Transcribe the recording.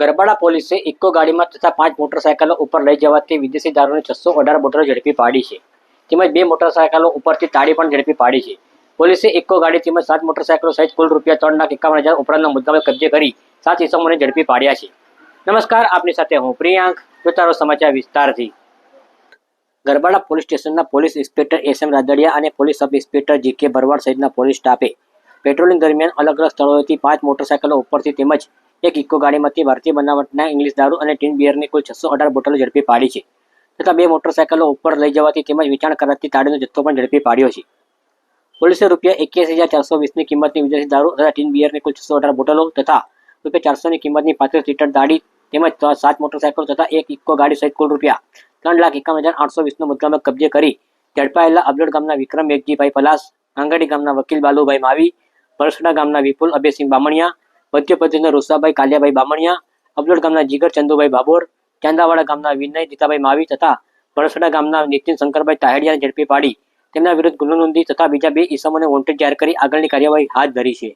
ગરબાડા પોલીસે ઇકો ગાડીમાં તથા પાંચ મોટરસાયકલો ઉપર લઈ જવાથી વિદેશી દારૂની છસો અઢાર બોટલો ઝડપી પાડી છે. તેમજ બે મોટરસાયકલો ઉપરથી તાળી પણ ઝડપી પાડી છે. પોલીસે ઇકો ગાડી તેમજ સાત મોટરસાયકલો સહિત કુલ રૂપિયા ત્રણ લાખ એકાવન હજાર ઉપરાંતના મુદ્દામાલ કબજે કરી સાત ઇસમોને ઝડપી પાડ્યા છે. નમસ્કાર, આપની સાથે હું પ્રિયાંક, જોતારો સમાચાર વિસ્તારથી. ગરબાડા પોલીસ સ્ટેશનના police inspector S M Radadiya અને પોલીસ સબ ઇન્સ્પેક્ટર જી કે ભરવાડ સહિતના પોલીસ સ્ટાફે પેટ્રોલિંગ દરમિયાન અલગ અલગ સ્થળોએથી પાંચ મોટરસાયકલો ઉપરથી તેમજ એક ઇકો ગાડીમાંથી ભારતીય બનાવટના ઇંગ્લિશ દારૂ અને ટીન બિયરની કુલ છસો અઢાર બોટલો ઝડપી પાડી છે. તથા બે મોટરસાયકલો ઉપર લઈ જવાથી તેમજ વેચાણ કરાતી તાડીનો જથ્થો પણ ઝડપી પાડ્યો છે. પોલીસે રૂપિયા એક્યાસી હજાર ચારસો વીસની કિંમતની વિદેશી દારૂ તથા ટીન બિયરની કુલ છસો અઢાર બોટલો તથા રૂપિયા ચારસોની કિંમતની પાંત્રીસ લીટર દાડી તેમજ સાત મોટરસાયકલ તથા એક ઇકો ગાડી સહિત કુલ રૂપિયા ત્રણ લાખ એકાવન હજાર આઠસો વીસનો મુદ્દામાં કબજે કરી ઝડપાયેલા અબલોડ ગામના વિક્રમ મેઘજીભાઈ પલાસ આંગડી ગામના વકીલ બાલુભાઈ માવી પરસડા ગામના વિપુલ અભયસિંહ બામણિયા મધ્યપ્રદેશના રોસાભાઈ કાલિયાભાઈ બામણિયા, અબલોડ ગામના જીગર ચંદુભાઈ બાબોર ચાંદાવાડા ગામના વિનય જીતાભાઈ માવી તથા પરસડા ગામના નીતિન શંકરભાઈ તાહેડિયાને ઝડપી પાડી. તેમના વિરુદ્ધ ગુનો નોંધી તથા બીજા બે ઇસમોને વોન્ટેડ જાહેર કરી આગળની કાર્યવાહી હાથ ધરી છે.